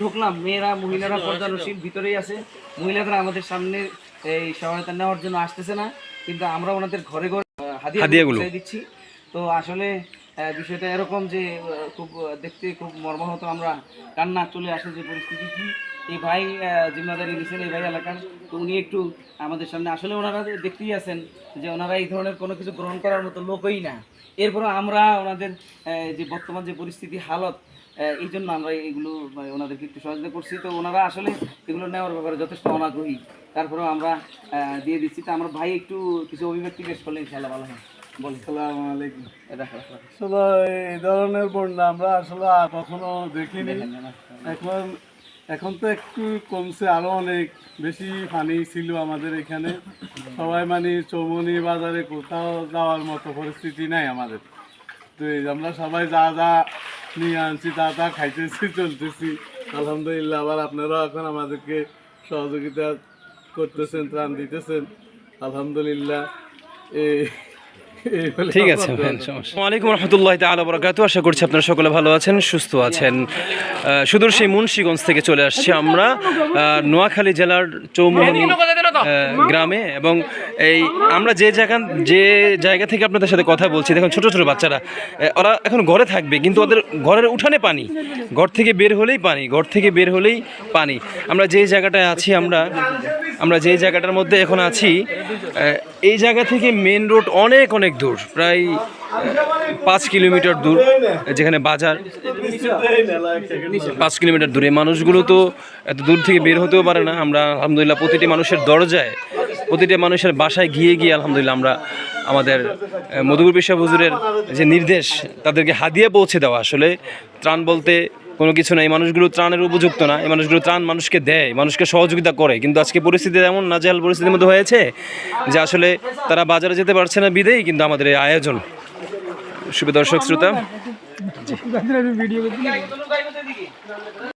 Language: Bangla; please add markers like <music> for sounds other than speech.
ঢুকলাম মেয়েরা মহিলারা পর্দানশীল ভিতরেই আছে। মহিলারা আমাদের সামনে এই সহায়তা নেওয়ার জন্য আসতেছে না কিন্তু আমরা ওনাদের ঘরে ঘরে হাদিয়াগুলো। দিচ্ছি। তো আসলে বিষয়টা এরকম যে খুব দেখতে খুব মর্মাহত আমরা। কান্না চলে আসে যে পরিস্থিতি কি? এই ভাই জিম্মাদারি নিয়েছেন এই ভাই এলাকার। তো উনি একটু আমাদের সামনে, আসলে ওনারা দেখতেই আছেন যে ওনারা এই ধরনের কোনো কিছু গ্রহণ করার মতো লোকই না। এরপরে আমরা ওনাদের যে বর্তমান যে পরিস্থিতি, হালত এই জন্য আমরা এগুলো মানে ওনাদেরকে একটু সহযোগিতা করছি। তো ওনারা আসলে এগুলো নেওয়ার ব্যাপারে যথেষ্ট অনাগ্রহী। তারপরেও আমরা দিয়ে দিচ্ছি। তো আমার ভাই একটু কিছু অভিব্যক্তি পেশ করলে ইনশাআল্লাহ, ভালো হয়। আসলে এই ধরনের বন্যা আমরা আসলে কখনো দেখিনি। এখন এখন তো একটু কমছে আরও অনেক বেশি পানি ছিল আমাদের এখানে। সবাই মানে চৌমনি বাজারে কোথাও যাওয়ার মতো পরিস্থিতি নাই আমাদের। তো এই আমরা সবাই যা যা নিয়ে আনছি তা তা খাইতেছি চলতেছি আলহামদুলিল্লাহ। আবার আপনারাও এখন আমাদেরকে সহযোগিতা করতেছেন ত্রাণ দিতেছেন। আলহামদুলিল্লাহ। এই ঠিক আছে। ওয়ালাইকুম রহমতুল্লাহ তাআলা বারাকাতু আশা করছি আপনারা সকলে ভালো আছেন সুস্থ আছেন। সুদূর সেই মুন্সিগঞ্জ থেকে চলে আসছি আমরা নোয়াখালী জেলার চৌমোহনী গ্রামে এবং এই আমরা যে জায়গা যে জায়গা থেকে আপনাদের সাথে কথা বলছি দেখুন ছোট ছোট বাচ্চারা ওরা এখন ঘরে থাকবে কিন্তু ওদের ঘরের উঠানে পানি। ঘর থেকে বের হলেই পানি ঘর থেকে বের হলেই পানি। আমরা যে জায়গাটায় আছি আমরা আমরা যে জায়গাটার মধ্যে এখন আছি এই জায়গা থেকে মেন রোড অনেক অনেক দূর, প্রায় পাঁচ কিলোমিটার দূর, যেখানে বাজার। পাঁচ কিলোমিটার দূরে। মানুষগুলো তো এত দূর থেকে বের হতেও পারে না। আমরা আলহামদুলিল্লাহ প্রতিটি মানুষের দরজায়, প্রতিটি মানুষের বাসায় গিয়ে গিয়ে আলহামদুলিল্লাহ আমরা আমাদের মধুপুর পেশা হুজুরের যে নির্দেশ, তাদেরকে হাদিয়ে পৌঁছে দেওয়া। আসলে ত্রাণ বলতে কোনো কিছু না এই মানুষগুলো ত্রাণের উপযুক্ত না, এই মানুষগুলো ত্রাণ মানুষকে দেয়, মানুষকে সহযোগিতা করে। কিন্তু আজকে পরিস্থিতি এমন নাজেহাল পরিস্থিতির মধ্যে হয়েছে যে আসলে তারা বাজারে যেতে পারছে না বিদেই, কিন্তু আমাদের এই আয়োজন। শুভ দর্শক শ্রোতা। <laughs>